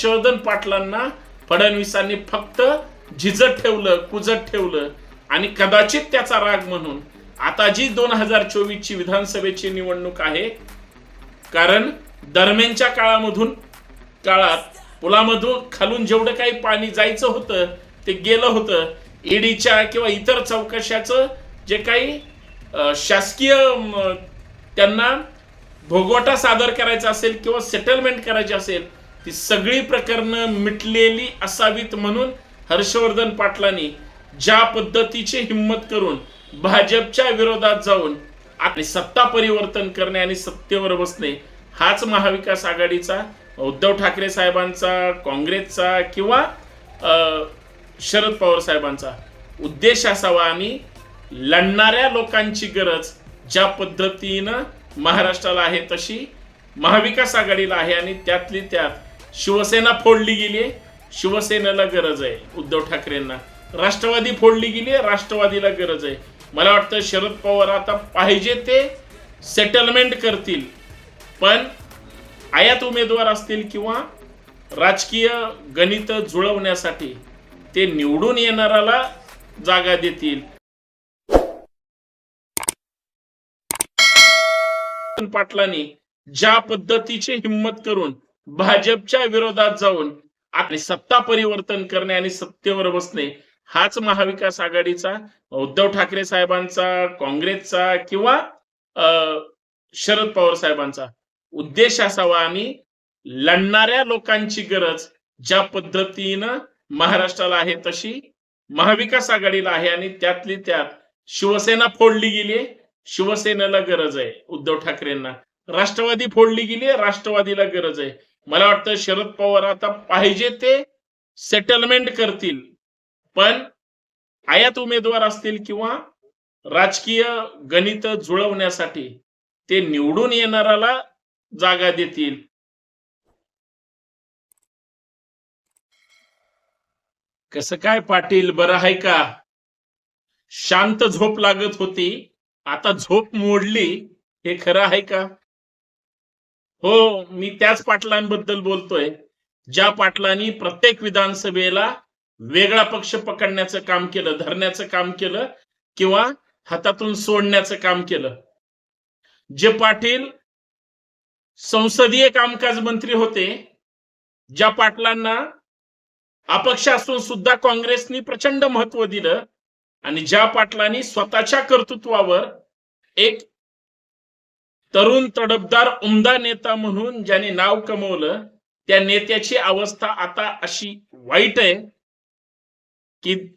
हर्षवर्धन पाटलांना फडणवीसांनी फक्त झिजत ठेवलं कुजत ठेवलं आणि कदाचित त्याचा राग म्हणून. आता जी दोन हजार चोवीस ची विधानसभेची निवडणूक आहे कारण दरम्यानच्या काळामधून काळात पुलामधून खालून जेवढं काही पाणी जायचं होतं ते गेलं होतं. ईडीच्या किंवा इतर चौकशाचं जे काही शासकीय त्यांना भोगवटा सादर करायचा असेल किंवा सेटलमेंट करायची असेल ती सगळी प्रकरणं मिटलेली असावीत म्हणून हर्षवर्धन पाटलांनी ज्या पद्धतीची हिंमत करून भाजपच्या विरोधात जाऊन आणि सत्ता परिवर्तन करणे आणि सत्तेवर बसणे हाच महाविकास आघाडीचा उद्धव ठाकरे साहेबांचा काँग्रेसचा किंवा शरद पवार साहेबांचा उद्देश असावा आणि लढणाऱ्या लोकांची गरज ज्या पद्धतीनं महाराष्ट्राला आहे तशी महाविकास आघाडीला आहे आणि त्यातली त्यात शिवसेना फोडली गेली शिवसेनेला गरज आहे उद्धव ठाकरेंना. राष्ट्रवादी फोडली गेली राष्ट्रवादीला गरज आहे. मला वाटतं शरद पवार आता पाहिजे ते सेटलमेंट करतील. पण आयात उमेदवार असतील किंवा राजकीय गणित जुळवण्यासाठी ते निवडून येणाऱ्याला जागा देतील. पाटलांनी ज्या पद्धतीची हिंमत करून भाजपच्या विरोधात जाऊन आपली सत्ता परिवर्तन करणे आणि सत्तेवर बसणे हाच महाविकास आघाडीचा उद्धव ठाकरे साहेबांचा काँग्रेसचा किंवा शरद पवार साहेबांचा उद्देश असावा आणि लढणाऱ्या लोकांची गरज ज्या पद्धतीनं महाराष्ट्राला आहे तशी महाविकास आघाडीला आहे आणि त्यातली त्यात शिवसेना फोडली गेली शिवसेनेला गरज आहे उद्धव ठाकरेंना. राष्ट्रवादी फोडली गेली राष्ट्रवादीला गरज आहे. मला वाटतं शरद पवार आता पाहिजे ते सेटलमेंट करतील. पण आयात उमेदवार असतील किंवा राजकीय गणित जुळवण्यासाठी ते निवडून येणाऱ्याला जागा देतील. कसं काय पाटील बरं आहे का? शांत झोप लागत होती. आता झोप मोडली. हे खरं आहे का? हो मी त्याच पाटलांबद्दल बोलतोय. ज्या पाटलांनी प्रत्येक विधानसभेला वेगळा पक्ष पकडण्याचं काम केलं धरण्याचं काम केलं किंवा हातातून सोडण्याचं काम केलं. जे पाटील संसदीय कामकाज मंत्री होते ज्या पाटलांना अपक्ष असून सुद्धा काँग्रेसनी प्रचंड महत्त्व दिलं आणि ज्या पाटलांनी स्वतःच्या कर्तृत्वावर एक तरुण तडफदार उमदा नेता म्हणून ज्याने नाव कमवलं त्या नेत्याची अवस्था आता अशी वाईट आहे की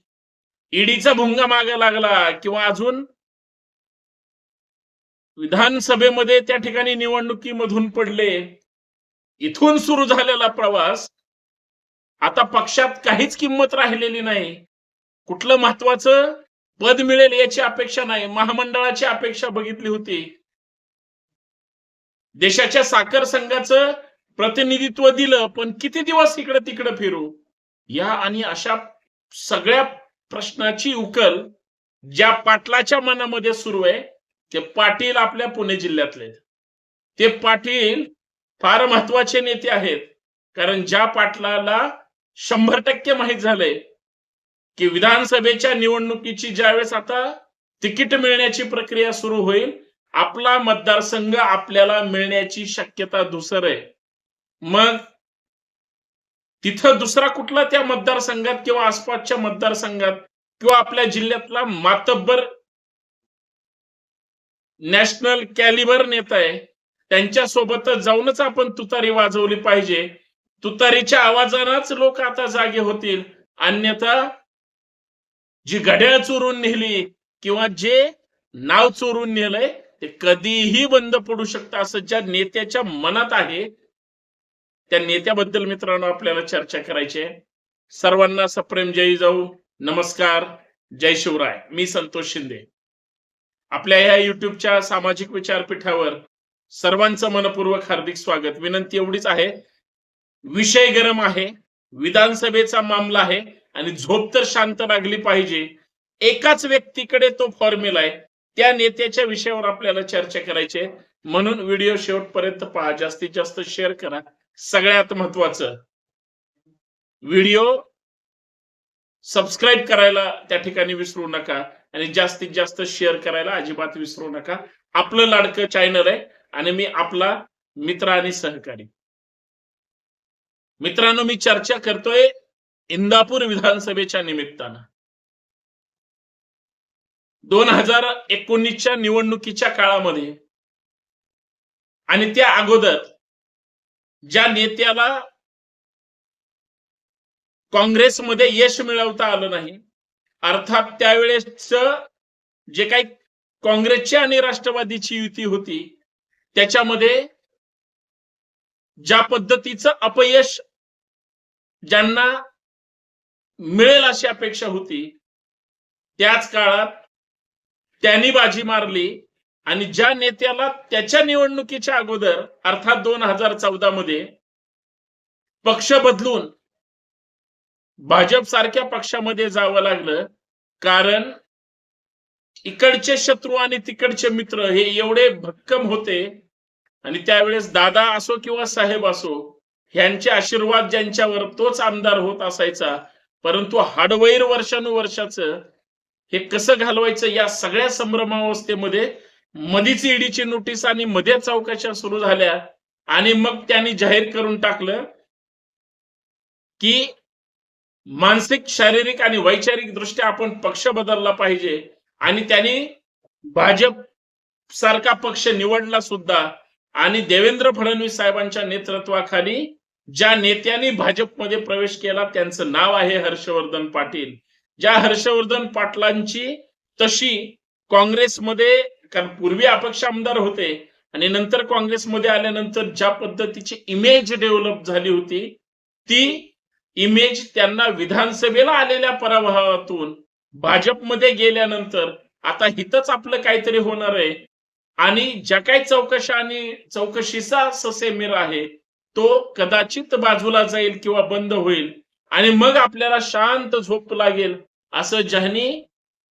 ईडीचा भुंगा माग लागला किंवा अजून विधानसभेमध्ये त्या ठिकाणी निवडणुकीमधून पडले इथून सुरू झालेला प्रवास आता पक्षात काहीच किंमत राहिलेली नाही. कुठलं महत्वाचं? पद मिळेल याची अपेक्षा नाही. महामंडळाची अपेक्षा बघितली होती. देशाच्या साखर संघाचं प्रतिनिधित्व दिलं पण किती दिवस इकडे तिकडे फिरू? या आणि अशा सगळ्या प्रश्नाची उकल ज्या पाटलाच्या मनामध्ये सुरू आहे ते पाटील आपल्या पुणे जिल्ह्यातले ते पाटील फार महत्त्वाचे नेते आहेत कारण ज्या पाटलाला शंभर टक्के माहीत झालंय की विधानसभेच्या निवडणुकीची ज्यावेळेस आता तिकीट मिळण्याची प्रक्रिया सुरू होईल आपला मतदारसंघ आपल्याला मिळण्याची शक्यता दुसर आहे. मग तिथं दुसरा कुठला त्या मतदारसंघात किंवा आसपासच्या मतदारसंघात किंवा आपल्या जिल्ह्यातला मातब्बर नॅशनल कॅलिबर नेता आहे त्यांच्या सोबतच जाऊनच आपण तुतारी वाजवली पाहिजे. तुतारीच्या आवाजानच लोक आता जागे होतील. अन्यथा जी घड्याळ चोरून नेली किंवा जे नाव चोरून नेलंय ते कधीही बंद पडू शकतं असं ज्या नेत्याच्या मनात आहे त्या नेत्याबद्दल मित्रांनो आपल्याला चर्चा करायची आहे. सर्वांना सप्रेम जय जाऊ नमस्कार जय शिवराय. मी संतोष शिंदे. आपल्या ह्या युट्यूबच्या सामाजिक विचारपीठावर सर्वांचं मनपूर्वक हार्दिक स्वागत. विनंती एवढीच आहे विषय गरम आहे विधानसभेचा मामला आहे आणि झोप तर शांत लागली पाहिजे. एकाच व्यक्तीकडे तो फॉर्म्युला आहे. त्या नेत्याच्या विषयावर आपल्याला चर्चा करायची आहे. म्हणून व्हिडिओ शेवटपर्यंत पहा. जास्तीत जास्त शेअर करा. सगळ्यात महत्वाचं व्हिडिओ सबस्क्राईब करायला त्या ठिकाणी विसरू नका आणि जास्तीत जास्त शेअर करायला अजिबात विसरू नका. आपलं लाडकं चॅनल आहे आणि मी आपला मित्र आणि सहकारी. मित्रांनो मी चर्चा करतोय इंदापूर विधानसभेच्या निमित्तानं. दोन हजार एकोणीसच्या निवडणुकीच्या काळामध्ये आणि त्या अगोदर ज्या नेत्याला काँग्रेसमध्ये यश मिळवता आलं नाही अर्थात त्यावेळेस जे काही काँग्रेसची आणि राष्ट्रवादीची युती होती त्याच्यामध्ये ज्या पद्धतीचं अपयश ज्यांना मिळेल अशी अपेक्षा होती त्याच काळात त्यांनी बाजी मारली आणि ज्या नेत्याला त्याच्या निवडणुकीच्या अगोदर अर्थात दोन हजार चौदा मध्ये पक्ष बदलून भाजप सारख्या पक्षामध्ये जावं लागलं कारण इकडचे शत्रू आणि तिकडचे मित्र हे एवढे भक्कम होते आणि त्यावेळेस दादा असो किंवा साहेब असो ह्यांचे आशीर्वाद ज्यांच्यावर तोच आमदार होत असायचा परंतु हाडवैर वर्षानुवर्षाचं हे कसं घालवायचं या सगळ्या संभ्रमावस्थेमध्ये? मधीच ईडीची नोटीस आणि मध्ये चौकशा सुरू झाल्या आणि मग त्यांनी जाहीर करून टाकलं की मानसिक शारीरिक आणि वैचारिक दृष्ट्या आपण पक्ष बदलला पाहिजे आणि त्यांनी भाजप सारखा पक्ष निवडला सुद्धा आणि देवेंद्र फडणवीस साहेबांच्या नेतृत्वाखाली ज्या नेत्यांनी भाजपमध्ये प्रवेश केला त्यांचं नाव आहे हर्षवर्धन पाटील. ज्या हर्षवर्धन पाटलांची तशी काँग्रेसमध्ये कारण पूर्वी अपक्ष आमदार होते आणि नंतर काँग्रेसमध्ये आल्यानंतर ज्या पद्धतीची इमेज डेव्हलप झाली होती ती इमेज त्यांना विधानसभेला आलेल्या पराभवातून भाजपमध्ये गेल्यानंतर आता हितच आपलं काहीतरी होणार आहे. आणि ज्या काही चौकशा आणि चौकशीचा ससेमिर आहे तो कदाचित बाजूला जाईल किंवा बंद होईल. आणि मग आपल्याला शांत झोप लागेल. असं ज्यांनी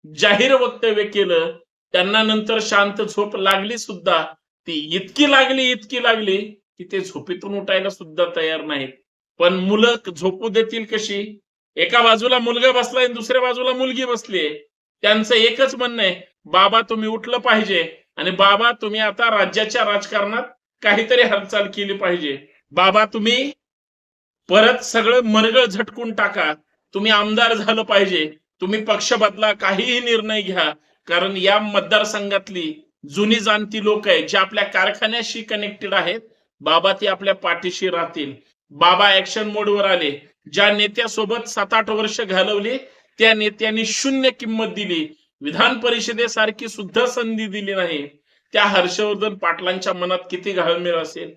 जाहीर वक्तव्य केलं त्यांना नंतर शांत झोप लागली सुद्धा. ती इतकी लागली इतकी लागली की ते झोपेतून उठायला सुद्धा तयार नाहीत. पण मुलं झोपू देतील कशी? एका बाजूला मुलगा बसलाय आणि दुसऱ्या बाजूला मुलगी बसलीये. त्यांचं एकच म्हणणं आहे बाबा तुम्ही उठलं पाहिजे आणि बाबा तुम्ही आता राज्याच्या राजकारणात काहीतरी हालचाल केली पाहिजे. बाबा तुम्ही परत सगळं मरगळ झटकून टाका. तुम्ही आमदार झालं पाहिजे. तुम्ही पक्ष बदला काहीही निर्णय घ्या. कारण या मतदारसंघातली जुनी जाणती लोक आहेत जे आपल्या कारखान्याशी कनेक्टेड आहेत बाबा ती आपल्या पाठीशी राहतील. बाबा ऍक्शन मोडवर आले. ज्या नेत्यासोबत सात आठ वर्ष घालवली त्या नेत्यांनी शून्य किंमत दिली. विधान परिषदेसारखी सुद्धा संधी दिली नाही. त्या हर्षवर्धन पाटलांच्या मनात किती घालमेल असेल?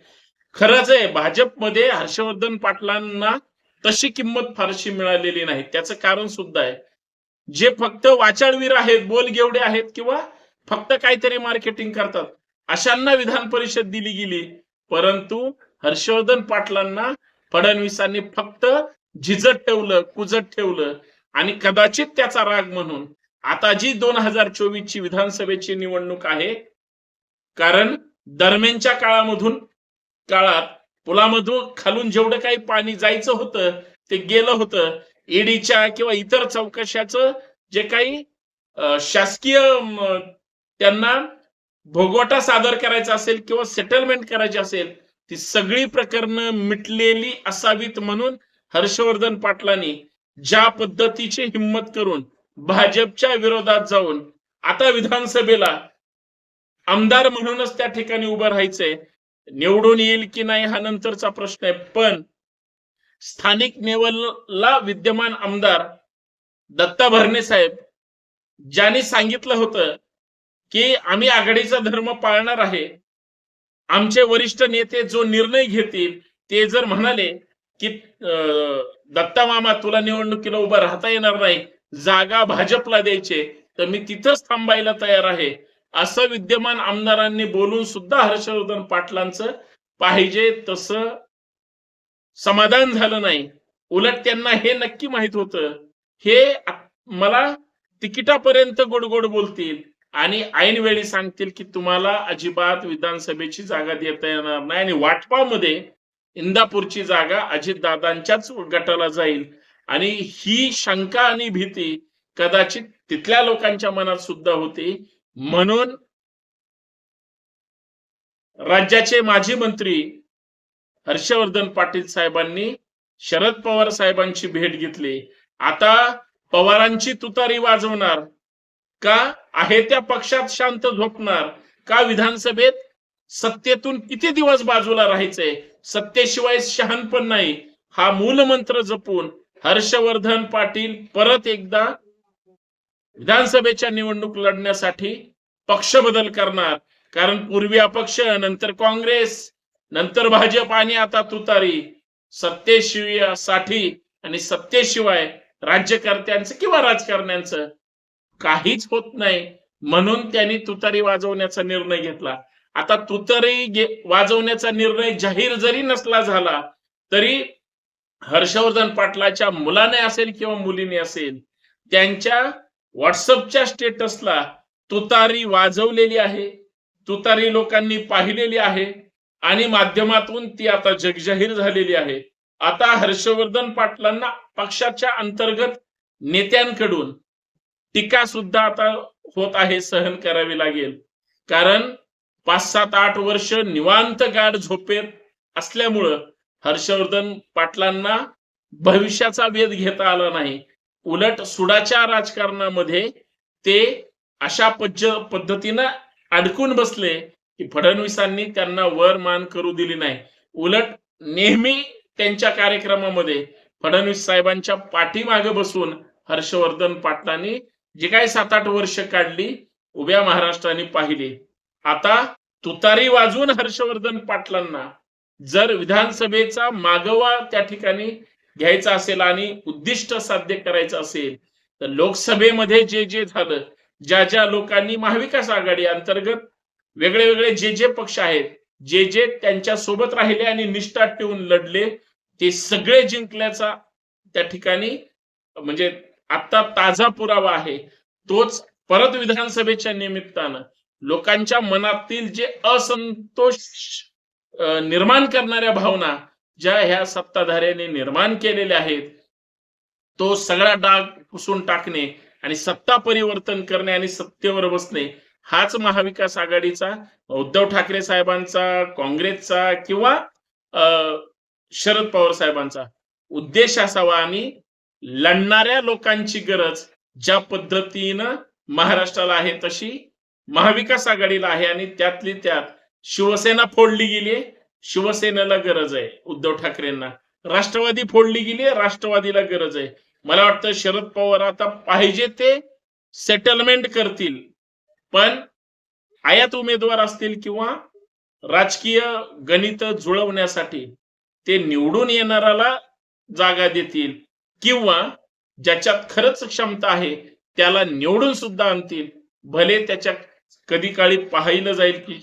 खरंच आहे भाजपमध्ये हर्षवर्धन पाटलांना तशी किंमत फारशी मिळालेली नाही. त्याचं कारण सुद्धा आहे. जे फक्त वाचाळवीर आहेत बोलगेवडे आहेत किंवा फक्त काहीतरी मार्केटिंग करतात अशांना विधान परिषद दिली गेली. परंतु हर्षवर्धन पाटलांना फडणवीसांनी फक्त झिजत ठेवलं कुजत ठेवलं आणि कदाचित त्याचा राग म्हणून. आता जी दोन हजार चोवीस ची विधानसभेची निवडणूक आहे कारण दरम्यानच्या काळामधून काळात पुलामधून खालून जेवढं काही पाणी जायचं होतं ते गेलं होतं. ईडीच्या किंवा इतर चौकशाचं जे काही शासकीय त्यांना भोगवटा सादर करायचा असेल किंवा सेटलमेंट करायची असेल ती सगळी प्रकरणं मिटलेली असावीत म्हणून हर्षवर्धन पाटलांनी ज्या पद्धतीची हिंमत करून भाजपच्या विरोधात जाऊन आता विधानसभेला आमदार म्हणूनच त्या ठिकाणी उभं राहायचंय निवडून येईल की नाही हा नंतरचा प्रश्न आहे. पण स्थानिक लेवलला विद्यमान आमदार दत्ता भरणे साहेब ज्यांनी सांगितलं होतं की आम्ही आघाडीचा धर्म पाळणार आहे आमचे वरिष्ठ नेते जो निर्णय घेतील ते जर म्हणाले की दत्ता मामा तुला निवडणुकीला उभं राहता येणार नाही जागा भाजपला द्यायचे तर मी तिथंच थांबायला तयार आहे. असं विद्यमान आमदारांनी बोलून सुद्धा हर्षवर्धन पाटलांचं पाहिजे तसं समाधान झालं नाही. उलट त्यांना हे नक्की माहीत होतं. हे मला तिकिटापर्यंत गोड गोड बोलतील आणि ऐन वेळी सांगतील की तुम्हाला अजिबात विधानसभेची जागा देता येणार नाही आणि वाटपामध्ये इंदापूरची जागा अजितदादांच्याच गटाला जाईल. आणि ही शंका आणि भीती कदाचित तिथल्या लोकांच्या मनात सुद्धा होती म्हणून राज्याचे माजी मंत्री हर्षवर्धन पाटील साहेबांनी शरद पवार साहेबांची भेट घेतली. आता पवारांची तुतारी वाजवणार का? आहे त्या पक्षात शांत झोपणार का? विधानसभेत सत्तेतून किती दिवस बाजूला राहायचंय सत्तेशिवाय शहाणपण नाही. हा मूलमंत्र जपून हर्षवर्धन पाटील परत एकदा विधानसभेच्या निवडणूक लढण्यासाठी पक्ष बदल करणार. कारण पूर्वी अपक्ष नंतर काँग्रेस नंतर भाजप आणि आता तुतारी. सत्तेशिवायसाठी आणि सत्तेशिवाय राज्यकर्त्यांचं किंवा राजकारण्यांचं काहीच होत नाही. म्हणून त्यांनी तुतारी वाजवण्याचा निर्णय घेतला. आता तुतारी वाजवण्याचा निर्णय जाहीर जरी नसला झाला तरी हर्षवर्धन पाटलाच्या मुलाने असेल किंवा मुलीने असेल त्यांच्या व्हॉट्सअपच्या स्टेटसला तुतारी वाजवलेली आहे तुतारी लोकांनी पाहिलेली आहे आणि माध्यमातून ती आता जगजाहीर झालेली आहे. आता हर्षवर्धन पाटलांना पक्षाच्या अंतर्गत नेत्यांकडून टीका सुद्धा आता होत आहे सहन करावी लागेल. कारण पाच सात आठ वर्ष निवांत गाढ झोपेत असल्यामुळं हर्षवर्धन पाटलांना भविष्याचा वेध घेता आला नाही. उलट सुडाच्या राजकारणामध्ये ते अशा पज्ज पद्धतीनं अडकून बसले की फडणवीसांनी त्यांना वर मान करू दिली नाही. उलट नेहमी त्यांच्या कार्यक्रमामध्ये फडणवीस साहेबांच्या पाठीमागे बसून हर्षवर्धन पाटलांनी जी काही सात आठ वर्ष काढली उभ्या महाराष्ट्राने पाहिली. आता तुतारी वाजवून हर्षवर्धन पाटलांना जर विधानसभेचा मागोवा त्या ठिकाणी घ्यायचा असेल आणि उद्दिष्ट साध्य करायचं असेल तर लोकसभेमध्ये जे जे झालं ज्या ज्या लोकांनी महाविकास आघाडी अंतर्गत वेगळे वेगळे जे जे पक्ष आहेत जे जे त्यांच्यासोबत राहिले आणि निष्ठा ठेवून लढले ते सगळे जिंकल्याचा त्या ठिकाणी म्हणजे आता ताजा पुरावा आहे. तोच परत विधानसभेच्या निमित्तानं लोकांच्या मनातील जे असंतोष निर्माण करणाऱ्या भावना ज्या ह्या सत्ताधाऱ्यांनी निर्माण केलेल्या आहेत तो सगळा डाग पुसून टाकणे आणि सत्ता परिवर्तन करणे आणि सत्तेवर बसणे हाच महाविकास आघाडीचा उद्धव ठाकरे साहेबांचा काँग्रेसचा किंवा अं, शरद पवार साहेबांचा उद्देश असावा. आणि लढणाऱ्या लोकांची गरज ज्या पद्धतीनं महाराष्ट्राला आहे तशी महाविकास आघाडीला आहे आणि त्यातली त्यात शिवसेना फोडली गेली शिवसेनेला गरज आहे उद्धव ठाकरेंना. राष्ट्रवादी फोडली गेली राष्ट्रवादीला गरज आहे. मला वाटतं शरद पवार आता पाहिजे ते सेटलमेंट करतील. पण आयात उमेदवार असतील किंवा राजकीय गणित जुळवण्यासाठी ते निवडून येणाऱ्याला जागा देतील किंवा ज्याच्यात खरंच क्षमता आहे त्याला निवडून सुद्धा आणतील. भले त्याच्या कधी काळी पाहिलं जाईल की